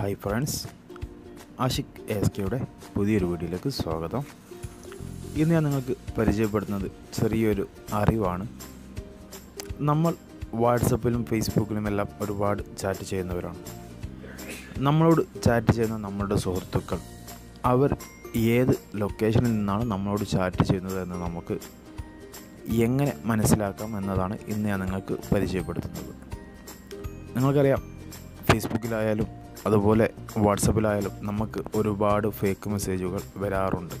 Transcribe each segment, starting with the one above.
Hi friends Ashiq S കെയുടെ പുതിയൊരു വീഡിയോയിലേക്ക് സ്വാഗതം. ഇന്ന് ഞാൻ നിങ്ങൾക്ക് പരിചയപ്പെടുത്തുന്നത് ചെറിയൊരു അറിവാണ്. നമ്മൾ വാട്സപ്പിലും ഫേസ്ബുക്കിലും എല്ലാം ഒരുപാട് ചാറ്റ് ചെയ്യുന്നവരാണ്. നമ്മളോട് ചാറ്റ് ചെയ്യുന്ന നമ്മളുടെ സുഹൃത്തുക്കൾ അവർ ഏത് ലൊക്കേഷനിൽ നിന്നാണ് നമ്മളോട് ചാറ്റ് ചെയ്യുന്നത് എന്ന് നമുക്ക് എങ്ങനെ മനസ്സിലാക്കാം എന്നതാണ് ഇന്ന് ഞാൻ നിങ്ങൾക്ക് പരിചയപ്പെടുത്തുന്നത്. നിങ്ങൾക്കറിയാം ഫേസ്ബുക്കിലായാലും അതുപോലെ വാട്സപ്പിലായാലും നമുക്ക് ഒരുപാട് ഫേക്ക് മെസ്സേജുകൾ വരാറുണ്ട്.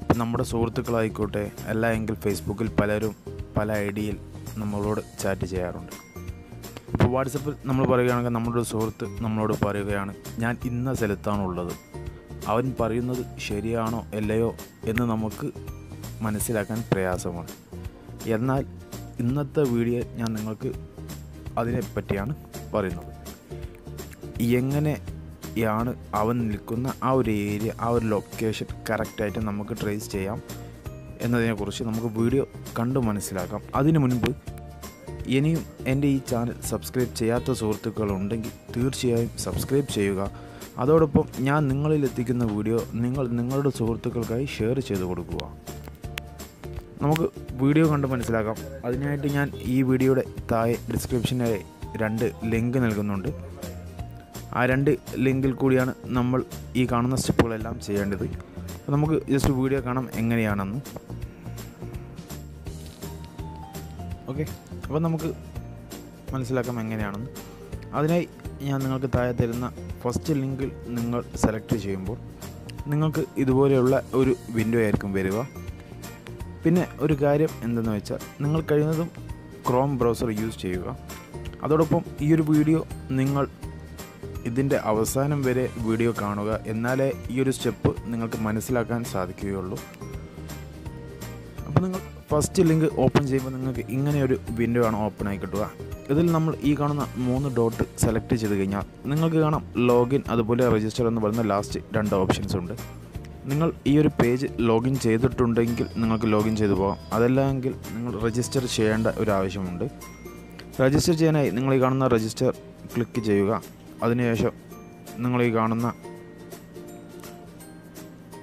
ഇപ്പം നമ്മുടെ സുഹൃത്തുക്കളായിക്കോട്ടെ അല്ല എങ്കിൽ ഫേസ്ബുക്കിൽ പലരും പല ഐ ഡിയിൽ നമ്മളോട് ചാറ്റ് ചെയ്യാറുണ്ട്. ഇപ്പോൾ വാട്സപ്പിൽ നമ്മൾ പറയുകയാണെങ്കിൽ നമ്മുടെ ഒരു സുഹൃത്ത് നമ്മളോട് പറയുകയാണ് ഞാൻ ഇന്ന സ്ഥലത്താണുള്ളത്. അവൻ പറയുന്നത് ശരിയാണോ അല്ലയോ എന്ന് നമുക്ക് മനസ്സിലാക്കാൻ പ്രയാസമാണ്. എന്നാൽ ഇന്നത്തെ വീഡിയോ ഞാൻ നിങ്ങൾക്ക് അതിനെപ്പറ്റിയാണ് പറയുന്നത്. എങ്ങനെയാണ് അവൻ നിൽക്കുന്ന ആ ഒരു ഏരിയ ആ ഒരു ലൊക്കേഷൻ കറക്റ്റായിട്ട് നമുക്ക് ട്രേസ് ചെയ്യാം എന്നതിനെക്കുറിച്ച് നമുക്ക് വീഡിയോ കണ്ടു മനസ്സിലാക്കാം. അതിനു മുൻപ് ഇനിയും എന്റെ ഈ ചാനൽ സബ്സ്ക്രൈബ് ചെയ്യാത്ത സുഹൃത്തുക്കളുണ്ടെങ്കിൽ തീർച്ചയായും സബ്സ്ക്രൈബ് ചെയ്യുക. അതോടൊപ്പം ഞാൻ നിങ്ങളിൽ എത്തിക്കുന്ന വീഡിയോ നിങ്ങൾ നിങ്ങളുടെ സുഹൃത്തുക്കൾക്കായി ഷെയർ ചെയ്ത് കൊടുക്കുക. നമുക്ക് വീഡിയോ കണ്ട് മനസ്സിലാക്കാം. അതിനായിട്ട് ഞാൻ ഈ വീഡിയോയുടെ താഴെ ഡിസ്ക്രിപ്ഷനായി രണ്ട് ലിങ്ക് നൽകുന്നുണ്ട്. ആ രണ്ട് ലിങ്കിൽ കൂടിയാണ് നമ്മൾ ഈ കാണുന്ന സ്റ്റെപ്പുകളെല്ലാം ചെയ്യേണ്ടത്. അപ്പോൾ നമുക്ക് ജസ്റ്റ് വീഡിയോ കാണാം എങ്ങനെയാണെന്ന്. ഓക്കെ അപ്പോൾ നമുക്ക് മനസ്സിലാക്കാം എങ്ങനെയാണെന്ന്. അതിനായി ഞാൻ നിങ്ങൾക്ക് താഴെ തരുന്ന ഫസ്റ്റ് ലിങ്കിൽ നിങ്ങൾ സെലക്ട് ചെയ്യുമ്പോൾ നിങ്ങൾക്ക് ഇതുപോലെയുള്ള ഒരു വിൻഡോ ആയിരിക്കും വരിക. പിന്നെ ഒരു കാര്യം എന്തെന്ന് വെച്ചാൽ നിങ്ങൾ കഴിയുന്നതും ക്രോം ബ്രൗസർ യൂസ് ചെയ്യുക. അതോടൊപ്പം ഈ ഒരു വീഡിയോ നിങ്ങൾ ഇതിന്റെ അവസാനം വരെ വീഡിയോ കാണുക. എന്നാലേ ഈ ഒരു സ്റ്റെപ്പ് നിങ്ങൾക്ക് മനസ്സിലാക്കാൻ സാധിക്കുകയുള്ളൂ. അപ്പോൾ നിങ്ങൾ ഫസ്റ്റ് ലിങ്ക് ഓപ്പൺ ചെയ്യുമ്പോൾ നിങ്ങൾക്ക് ഇങ്ങനെ ഒരു വിൻഡോ ആണ് ഓപ്പൺ ആയി കിട്ടുക. ഇതിൽ നമ്മൾ ഈ കാണുന്ന മൂന്ന് ഡോട്ട് സെലക്ട് ചെയ്ത് കഴിഞ്ഞാൽ നിങ്ങൾക്ക് കാണാം ലോഗിൻ അതുപോലെ രജിസ്റ്റർ എന്ന് പറയുന്ന ലാസ്റ്റ് രണ്ട് ഓപ്ഷൻസ് ഉണ്ട്. നിങ്ങൾ ഈ ഒരു പേജ് ലോഗിൻ ചെയ്തിട്ടുണ്ടെങ്കിൽ നിങ്ങൾക്ക് ലോഗിൻ ചെയ്തു പോകാം. അതല്ലെങ്കിൽ നിങ്ങൾ രജിസ്റ്റർ ചെയ്യേണ്ട ഒരു ആവശ്യമുണ്ട്. രജിസ്റ്റർ ചെയ്യാനായി നിങ്ങൾ ഈ കാണുന്ന രജിസ്റ്റർ ക്ലിക്ക് ചെയ്യുക. അതിനുശേഷം നിങ്ങൾ ഈ കാണുന്ന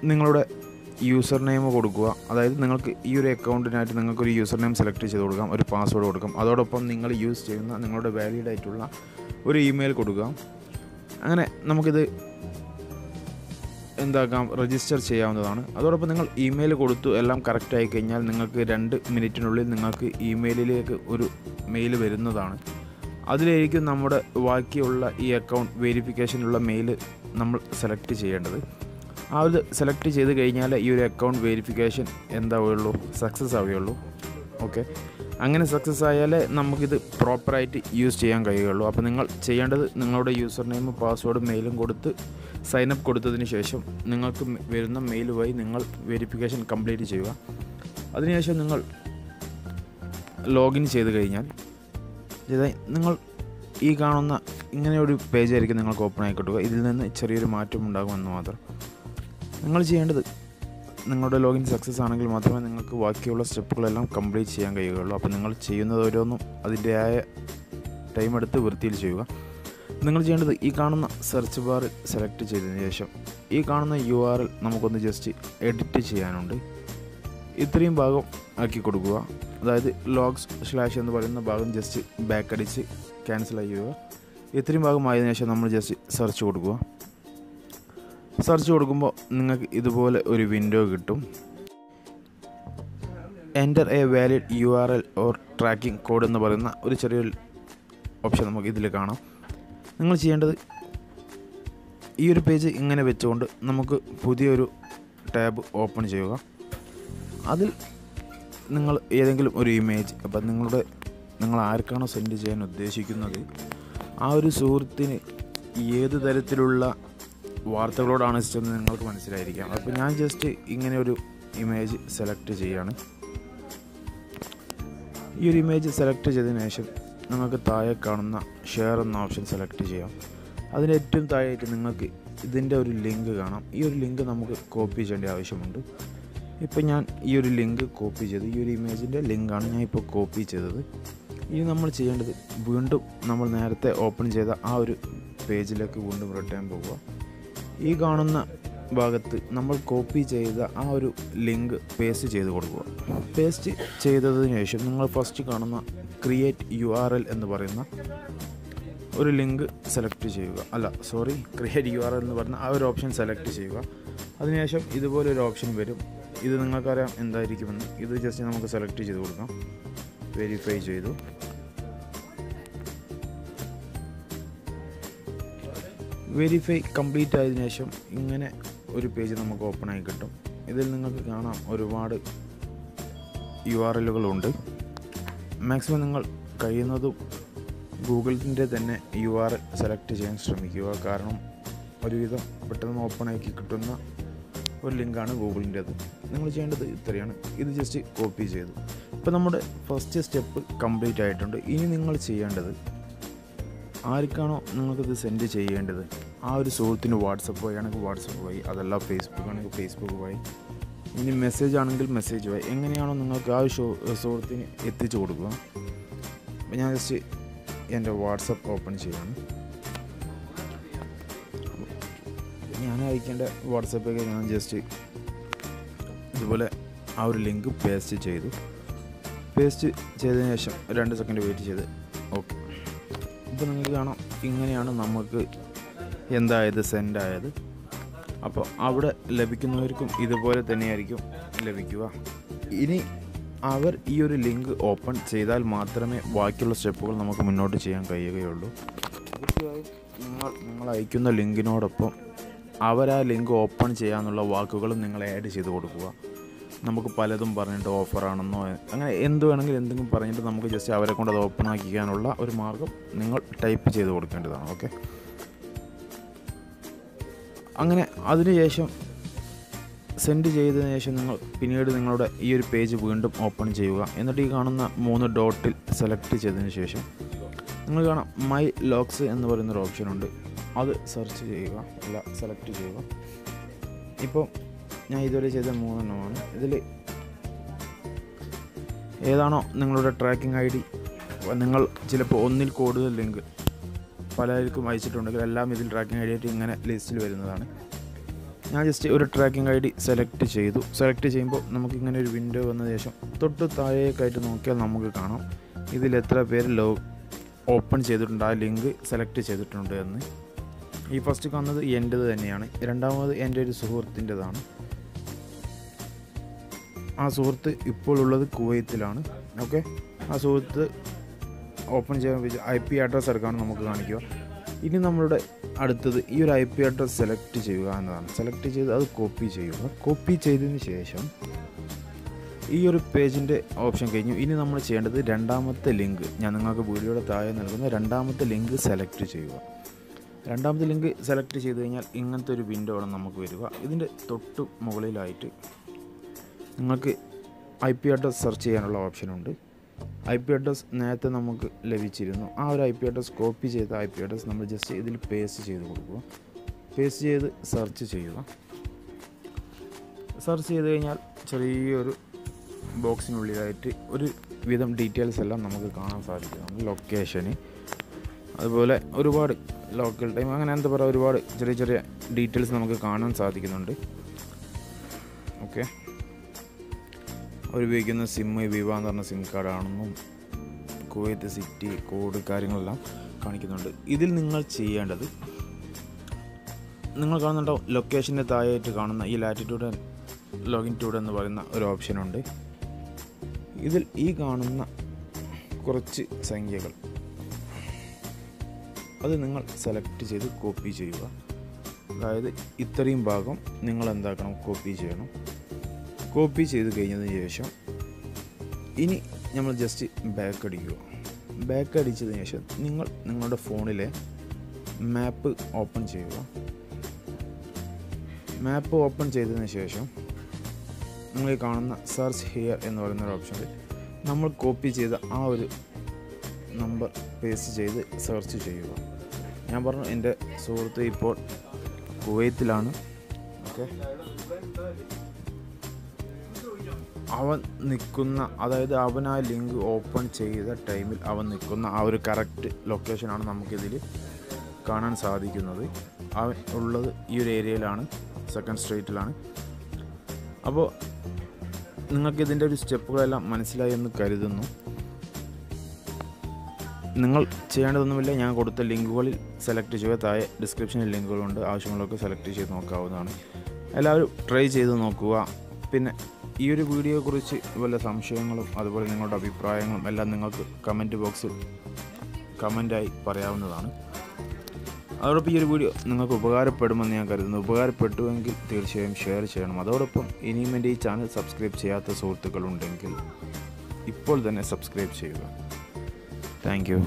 നിങ്ങളുടെ യൂസർ നെയിം കൊടുക്കുക. അതായത് നിങ്ങൾക്ക് ഈ ഒരു അക്കൗണ്ടിനായിട്ട് നിങ്ങൾക്കൊരു യൂസർ നെയിം സെലക്ട് ചെയ്ത് കൊടുക്കാം ഒരു പാസ്വേഡ് കൊടുക്കാം. അതോടൊപ്പം നിങ്ങൾ യൂസ് ചെയ്യുന്ന നിങ്ങളുടെ വാലിഡ് ആയിട്ടുള്ള ഒരു ഇമെയിൽ കൊടുക്കുക. അങ്ങനെ നമുക്കിത് എന്താക്കാം രജിസ്റ്റർ ചെയ്യാവുന്നതാണ്. അതോടൊപ്പം നിങ്ങൾ ഇമെയിൽ കൊടുത്തു എല്ലാം കറക്റ്റ് ആയി കഴിഞ്ഞാൽ നിങ്ങൾക്ക് രണ്ട് മിനിറ്റിനുള്ളിൽ നിങ്ങൾക്ക് ഇമെയിലിലേക്ക് ഒരു മെയിൽ വരുന്നതാണ്. അതിലായിരിക്കും നമ്മുടെ ബാക്കിയുള്ള ഈ അക്കൗണ്ട് വെരിഫിക്കേഷനുള്ള മെയിൽ നമ്മൾ സെലക്ട് ചെയ്യേണ്ടത്. ആ ഒരു സെലക്ട് ചെയ്ത് കഴിഞ്ഞാൽ ഈ ഒരു അക്കൗണ്ട് വെരിഫിക്കേഷൻ എന്താവുകയുള്ളൂ? സക്സസ് ആവുകയുള്ളൂ. ഓക്കെ അങ്ങനെ സക്സസ് ആയാലേ നമുക്കിത് പ്രോപ്പറായിട്ട് യൂസ് ചെയ്യാൻ കഴിയുകയുള്ളൂ. അപ്പോൾ നിങ്ങൾ ചെയ്യേണ്ടത് നിങ്ങളുടെ യൂസർ നെയിം പാസ്വേഡും മെയിലും കൊടുത്ത് സൈനപ്പ് കൊടുത്തതിന് ശേഷം നിങ്ങൾക്ക് വരുന്ന മെയിൽ വഴി നിങ്ങൾ വെരിഫിക്കേഷൻ കംപ്ലീറ്റ് ചെയ്യുക. അതിനുശേഷം നിങ്ങൾ ലോഗിൻ ചെയ്ത് കഴിഞ്ഞാൽ ചെയ്താൽ നിങ്ങൾ ഈ കാണുന്ന ഇങ്ങനെയൊരു ഒരു പേജ് ആയിരിക്കും നിങ്ങൾക്ക് ഓപ്പൺ ആയി കിട്ടുക. ഇതിൽ നിന്ന് ചെറിയൊരു മാറ്റം ഉണ്ടാകുമെന്ന് മാത്രം. നിങ്ങൾ ചെയ്യേണ്ടത് നിങ്ങളുടെ ലോഗിൻ സക്സസ് ആണെങ്കിൽ മാത്രമേ നിങ്ങൾക്ക് ബാക്കിയുള്ള സ്റ്റെപ്പുകളെല്ലാം കംപ്ലീറ്റ് ചെയ്യാൻ കഴിയുകയുള്ളൂ. അപ്പോൾ നിങ്ങൾ ചെയ്യുന്നത് ഓരോന്നും അതിന്റെതായ ടൈം എടുത്ത് വൃത്തിയിൽ ചെയ്യുക. നിങ്ങൾ ചെയ്യേണ്ടത് ഈ കാണുന്ന സെർച്ച് ബാർ സെലക്ട് ചെയ്തതിന് ശേഷം ഈ കാണുന്ന യു ആർ എൽ നമുക്കൊന്ന് ജസ്റ്റ് എഡിറ്റ് ചെയ്യാനുണ്ട്. ഇത്രയും ഭാഗം ആക്കി കൊടുക്കുക. അതായത് ലോഗ്സ് സ്ലാഷ് എന്ന് പറയുന്ന ഭാഗം ജസ്റ്റ് ബാക്ക് അടിച്ച് ക്യാൻസൽ ചെയ്യുക ഇത്രയും ഭാഗം ആയതിനു ശേഷം നമ്മൾ ജസ്റ്റ് സെർച്ച് കൊടുക്കുക. സെർച്ച് കൊടുക്കുമ്പോൾ നിങ്ങൾക്ക് ഇതുപോലെ ഒരു വിൻഡോ കിട്ടും. Enter a valid U R L or tracking code എന്ന് പറയുന്ന ഒരു ചെറിയൊരു ഓപ്ഷൻ നമുക്ക് ഇതിൽ കാണാം. നിങ്ങൾ ചെയ്യേണ്ടത് ഈ ഒരു പേജ് ഇങ്ങനെ വെച്ചുകൊണ്ട് നമുക്ക് പുതിയൊരു ടാബ് ഓപ്പൺ ചെയ്യുക. അതിൽ നിങ്ങൾ ഏതെങ്കിലും ഒരു ഇമേജ് അപ്പം നിങ്ങളുടെ നിങ്ങൾ ആർക്കാണോ സെൻഡ് ചെയ്യാൻ ഉദ്ദേശിക്കുന്നത് ആ ഒരു സുഹൃത്തിന് ഏത് തരത്തിലുള്ള വാർത്തകളോടാണ് ഇഷ്ടം നിങ്ങൾക്ക് മനസ്സിലായിരിക്കാം. അപ്പോൾ ഞാൻ ജസ്റ്റ് ഇങ്ങനെ ഒരു ഇമേജ് സെലക്ട് ചെയ്യാണ്. ഈ ഒരു ഇമേജ് സെലക്ട് ചെയ്തതിന് ശേഷം നിങ്ങൾക്ക് താഴെ കാണുന്ന ഷെയർ എന്ന ഓപ്ഷൻ സെലക്ട് ചെയ്യാം. അതിന് ഏറ്റവും താഴെയായിട്ട് നിങ്ങൾക്ക് ഇതിന്റെ ഒരു ലിങ്ക് കാണാം. ഈ ഒരു ലിങ്ക് നമുക്ക് കോപ്പി ചെയ്യേണ്ട ആവശ്യമുണ്ട്. ഇപ്പം ഞാൻ ഈ ഒരു ലിങ്ക് കോപ്പി ചെയ്തു ഈ ഒരു ഇമേജിന്റെ ലിങ്കാണ് ഞാൻ ഇപ്പോൾ കോപ്പി ചെയ്തത്. ഇനി നമ്മൾ ചെയ്യേണ്ടത് വീണ്ടും നമ്മൾ നേരത്തെ ഓപ്പൺ ചെയ്ത ആ ഒരു പേജിലേക്ക് വീണ്ടും റിട്ടേൺ പോവുക. ഈ കാണുന്ന ഭാഗത്ത് നമ്മൾ കോപ്പി ചെയ്ത ആ ഒരു ലിങ്ക് പേസ്റ്റ് ചെയ്ത് കൊടുക്കുക. പേസ്റ്റ് ചെയ്തതിന് ശേഷം നിങ്ങൾ ഫസ്റ്റ് കാണുന്ന ക്രിയേറ്റ് യു ആർ എൽ എന്ന് പറയുന്ന ഒരു ലിങ്ക് സെലക്ട് ചെയ്യുക. അല്ല sorry create U R L എന്ന് പറഞ്ഞ ആ ഒരു ഓപ്ഷൻ സെലക്ട് ചെയ്യുക. അതിനുശേഷം ഇതുപോലെ ഒരു ഓപ്ഷൻ വരും. ഇത് നിങ്ങൾക്കറിയാം എന്തായിരിക്കുമെന്ന്. ഇത് ജസ്റ്റ് നമുക്ക് സെലക്ട് ചെയ്ത് കൊടുക്കാം. വെരിഫൈ ചെയ്തു. വെരിഫൈ കംപ്ലീറ്റ് ആയതിനു ശേഷം ഇങ്ങനെ ഒരു പേജ് നമുക്ക് ഓപ്പൺ ആയി കിട്ടും. ഇതിൽ നിങ്ങൾക്ക് കാണാം ഒരുപാട് യു ആർ എല്ലുകളുണ്ട് മാക്സിമം നിങ്ങൾ കഴിയുന്നതും ഗൂഗിളിന്റെ തന്നെ യു ആർ സെലക്ട് ചെയ്യാൻ ശ്രമിക്കുക. കാരണം ഒരുവിധം പെട്ടെന്ന് ഓപ്പൺ ആക്കി കിട്ടുന്ന ഒരു ലിങ്കാണ് ഗൂഗിളിന്റേത്. നിങ്ങൾ ചെയ്യേണ്ടത് ഇത്രയാണ്. ഇത് ജസ്റ്റ് കോപ്പി ചെയ്തു. ഇപ്പോൾ നമ്മുടെ ഫസ്റ്റ് സ്റ്റെപ്പ് കംപ്ലീറ്റ് ആയിട്ടുണ്ട്. ഇനി നിങ്ങൾ ചെയ്യേണ്ടത് ആർക്കാണോ നിങ്ങൾക്കിത് സെൻഡ് ചെയ്യേണ്ടത്? ആ ഒരു സുഹൃത്തിന് വാട്സപ്പ് വഴി ആണെങ്കിൽ വാട്സപ്പ് വഴി അതല്ല ഫേസ്ബുക്ക് ആണെങ്കിൽ ഫേസ്ബുക്ക് വഴി. ഇനി മെസ്സേജ് ആണെങ്കിൽ മെസ്സേജ് വഴി. എങ്ങനെയാണോ നിങ്ങൾക്ക് ആ ഒരു സുഹൃത്തിന് എത്തിച്ചു കൊടുക്കുക. ഞാൻ ജസ്റ്റ് എന്റെ വാട്സപ്പ് ഓപ്പൺ ചെയ്യാണ്. ഞാൻ അയക്കേണ്ട വാട്സപ്പൊക്കെ ഞാൻ ജസ്റ്റ് ഇതുപോലെ ആ ഒരു ലിങ്ക് പേസ്റ്റ് ചെയ്തു. പേസ്റ്റ് ചെയ്തതിന് ശേഷം രണ്ട് സെക്കൻഡ് വെയിറ്റ് ചെയ്ത്. ഓക്കെ. ഇപ്പോൾ നിങ്ങൾക്ക് കാണാം ഇങ്ങനെയാണ് നമുക്ക് എന്തായത് സെൻഡ് ആയത് അപ്പോൾ അവിടെ ലഭിക്കുന്നവർക്കും ഇതുപോലെ തന്നെയായിരിക്കും ലഭിക്കുക. ഇനി അവർ ഈ ഒരു ലിങ്ക് ഓപ്പൺ ചെയ്താൽ മാത്രമേ ബാക്കിയുള്ള സ്റ്റെപ്പുകൾ നമുക്ക് മുന്നോട്ട് ചെയ്യാൻ കഴിയുകയുള്ളൂ. തീർച്ചയായും നിങ്ങൾ നിങ്ങൾ അയക്കുന്ന ലിങ്കിനോടൊപ്പം അവർ ആ ലിങ്ക് ഓപ്പൺ ചെയ്യാമെന്നുള്ള വാക്കുകളും നിങ്ങൾ ആഡ് ചെയ്ത് കൊടുക്കുക. നമുക്ക് പലതും പറഞ്ഞിട്ട് ഓഫറാണെന്നോ അങ്ങനെ എന്ത് വേണമെങ്കിലും എന്തെങ്കിലും പറഞ്ഞിട്ട് നമുക്ക് ജസ്റ്റ് അവരെ കൊണ്ട് അത് ഓപ്പൺ ആക്കിക്കാനുള്ള ഒരു മാർഗം നിങ്ങൾ ടൈപ്പ് ചെയ്ത് കൊടുക്കേണ്ടതാണ് ഓക്കെ അങ്ങനെ അതിനുശേഷം സെൻഡ് ചെയ്തതിന് ശേഷം നിങ്ങൾ പിന്നീട് നിങ്ങളുടെ ഈ ഒരു പേജ് വീണ്ടും ഓപ്പൺ ചെയ്യുക. എന്നിട്ട് ഈ കാണുന്ന മൂന്ന് ഡോട്ടിൽ സെലക്ട് ചെയ്തതിന് ശേഷം നിങ്ങൾ കാണാം മൈ ലോക്സ് എന്ന് പറയുന്നൊരു ഓപ്ഷൻ ഉണ്ട്. അത് സെർച്ച് ചെയ്യുക അല്ല സെലക്ട് ചെയ്യുക. ഇപ്പോൾ ഞാൻ ഇതുവരെ ചെയ്ത മൂന്നെണ്ണമാണ്. ഇതിൽ ഏതാണോ നിങ്ങളുടെ ട്രാക്കിംഗ് ഐ ഡി നിങ്ങൾ ചിലപ്പോൾ ഒന്നിൽ കൂടുതൽ ലിങ്ക് പലർക്കും അയച്ചിട്ടുണ്ടെങ്കിൽ എല്ലാം ഇതിൽ ട്രാക്കിംഗ് ഐ ഡി ആയിട്ട് ഇങ്ങനെ ലിസ്റ്റിൽ വരുന്നതാണ്. ഞാൻ ജസ്റ്റ് ഒരു ട്രാക്കിംഗ് ഐ ഡി സെലക്ട് ചെയ്തു. സെലക്ട് ചെയ്യുമ്പോൾ നമുക്ക് ഇങ്ങനെ ഒരു വിൻഡോ വന്ന ശേഷം തൊട്ട് താഴേക്കായിട്ട് നോക്കിയാൽ നമുക്ക് കാണാം. ഇതിൽ എത്ര പേര് ലോ ഓപ്പൺ ചെയ്തിട്ടുണ്ട് ആ ലിങ്ക് സെലക്ട് ചെയ്തിട്ടുണ്ട് എന്ന്. ഈ ഫസ്റ്റ് കാണുന്നത് എന്റേത് തന്നെയാണ്. രണ്ടാമത് എന്റെ ഒരു സുഹൃത്തിന്റെതാണ്. ആ സുഹൃത്ത് ഇപ്പോൾ ഉള്ളത് കുവൈത്തിലാണ്. ഓക്കെ ആ സുഹൃത്ത് ഓപ്പൺ ചെയ്യാൻ ഐ പി അഡ്രസ്സ് എടുക്കാണ് നമുക്ക് കാണിക്കുക. ഇനി നമ്മളുടെ അടുത്തത് ഈ ഒരു ഐ പി അഡ്രസ്സ് സെലക്ട് ചെയ്യുക എന്നതാണ്. സെലക്ട് ചെയ്ത് അത് കോപ്പി ചെയ്യുക. കോപ്പി ചെയ്തതിന് ശേഷം ഈ ഒരു പേജിന്റെ ഓപ്ഷൻ കഴിഞ്ഞു. ഇനി നമ്മൾ ചെയ്യേണ്ടത് രണ്ടാമത്തെ ലിങ്ക് ഞാൻ നിങ്ങൾക്ക് വീഡിയോയുടെ താഴെ നൽകുന്ന രണ്ടാമത്തെ ലിങ്ക് സെലക്ട് ചെയ്യുക. രണ്ടാമത്തെ ലിങ്ക് സെലക്ട് ചെയ്ത് കഴിഞ്ഞാൽ ഇങ്ങനത്തെ ഒരു വിൻഡോ ആണ് നമുക്ക് വരിക. ഇതിന്റെ തൊട്ട് മുകളിലായിട്ട് നിങ്ങൾക്ക് ഐ പി അഡ്രസ് സെർച്ച് ചെയ്യാനുള്ള ഓപ്ഷനുണ്ട് ഐ പി അഡ്രസ് നേരത്തെ നമുക്ക് ലഭിച്ചിരുന്നു. ആ ഒരു ഐ പി അഡ്രസ് കോപ്പി ചെയ്ത ഐ പി അഡ്രസ് നമ്മൾ ജസ്റ്റ് ഇതിൽ പേസ്റ്റ് ചെയ്ത് കൊടുക്കുക. പേസ്റ്റ് ചെയ്ത് സെർച്ച് ചെയ്യുക. സെർച്ച് ചെയ്ത് കഴിഞ്ഞാൽ ചെറിയൊരു ബോക്സിനുള്ളിലായിട്ട് ഒരു വിധം ഡീറ്റെയിൽസ് എല്ലാം നമുക്ക് കാണാൻ സാധിക്കും. ലൊക്കേഷന് അതുപോലെ ഒരുപാട് ലോക്കൽ ടൈം അങ്ങനെ എന്താ പറയുക ഒരുപാട് ചെറിയ ചെറിയ ഡീറ്റെയിൽസ് നമുക്ക് കാണാൻ സാധിക്കുന്നുണ്ട്. ഓക്കെ അവരുപയോഗിക്കുന്ന സിം വിവ എന്ന് പറഞ്ഞ സിം കാർഡാണെന്നും കുവൈത്ത് സിറ്റി കോഡ് കാര്യങ്ങളെല്ലാം കാണിക്കുന്നുണ്ട്. ഇതിൽ നിങ്ങൾ ചെയ്യേണ്ടത് നിങ്ങൾ കാണുന്നുണ്ടോ ലൊക്കേഷന്റെ താഴെയായിട്ട് കാണുന്ന ഈ ലാറ്റിറ്റ്യൂഡ് ലോഗിൻ ട്യൂഡ് എന്ന് പറയുന്ന ഒരു ഓപ്ഷനുണ്ട് ഇതിൽ ഈ കാണുന്ന കുറച്ച് സംഖ്യകൾ. അത് നിങ്ങൾ സെലക്ട് ചെയ്ത് കോപ്പി ചെയ്യുക. അതായത് ഇത്രയും ഭാഗം നിങ്ങൾ എന്താക്കണം? കോപ്പി ചെയ്യണം. കോപ്പി ചെയ്ത് കഴിഞ്ഞതിന് ശേഷം ഇനി നമ്മൾ ജസ്റ്റ് ബാക്ക് അടിക്കുക. ബാക്ക് അടിച്ചതിന് ശേഷം നിങ്ങൾ നിങ്ങളുടെ ഫോണിലെ മാപ്പ് ഓപ്പൺ ചെയ്യുക. മാപ്പ് ഓപ്പൺ ചെയ്തതിന് ശേഷം നിങ്ങൾ കാണുന്ന സെർച്ച് ഹിയർ എന്ന് പറയുന്ന ഒരു ഓപ്ഷനിൽ നമ്മൾ കോപ്പി ചെയ്ത ആ ഒരു നമ്പർ പേസ്റ്റ് ചെയ്ത് സെർച്ച് ചെയ്യുക. ഞാൻ പറഞ്ഞു എന്റെ സുഹൃത്ത് ഇപ്പോൾ കുവൈത്തിലാണ്. ഓക്കെ. അവൻ നിൽക്കുന്ന അതായത് അവൻ ആ ലിങ്ക് ഓപ്പൺ ചെയ്ത ടൈമിൽ അവൻ നിൽക്കുന്ന ആ ഒരു കറക്റ്റ് ലൊക്കേഷനാണ് നമുക്കിതിൽ കാണാൻ സാധിക്കുന്നത്. അവൻ ഉള്ളത് ഈ ഒരു ഏരിയയിലാണ് സെക്കൻഡ് സ്ട്രീറ്റിലാണ്. അപ്പോൾ നിങ്ങൾക്കിതിന്റെ ഒരു സ്റ്റെപ്പുകളെല്ലാം മനസ്സിലായി എന്ന് കരുതുന്നു. നിങ്ങൾ ചെയ്യേണ്ടതൊന്നുമില്ല. ഞാൻ കൊടുത്ത ലിങ്കുകളിൽ സെലക്ട് ചെയ്യുക താഴെ ഡിസ്ക്രിപ്ഷനിൽ ലിങ്കുകളുണ്ട്. ആവശ്യങ്ങളൊക്കെ സെലക്ട് ചെയ്ത് നോക്കാവുന്നതാണ്. എല്ലാവരും ട്രൈ ചെയ്ത് നോക്കുക. പിന്നെ ഈ ഒരു വീഡിയോയെക്കുറിച്ച് വല്ല സംശയങ്ങളും അതുപോലെ നിങ്ങളുടെ അഭിപ്രായങ്ങളും എല്ലാം നിങ്ങൾക്ക് കമന്റ് ബോക്സിൽ കമന്റായി പറയാവുന്നതാണ്. അതോടൊപ്പം ഈ ഒരു വീഡിയോ നിങ്ങൾക്ക് ഉപകാരപ്പെടുമെന്ന് ഞാൻ കരുതുന്നു. ഉപകാരപ്പെട്ടുവെങ്കിൽ തീർച്ചയായും ഷെയർ ചെയ്യണം. അതോടൊപ്പം ഇനിയും എന്റെ ഈ ചാനൽ സബ്സ്ക്രൈബ് ചെയ്യാത്ത സുഹൃത്തുക്കളുണ്ടെങ്കിൽ ഇപ്പോൾ തന്നെ സബ്സ്ക്രൈബ് ചെയ്യുക. Thank you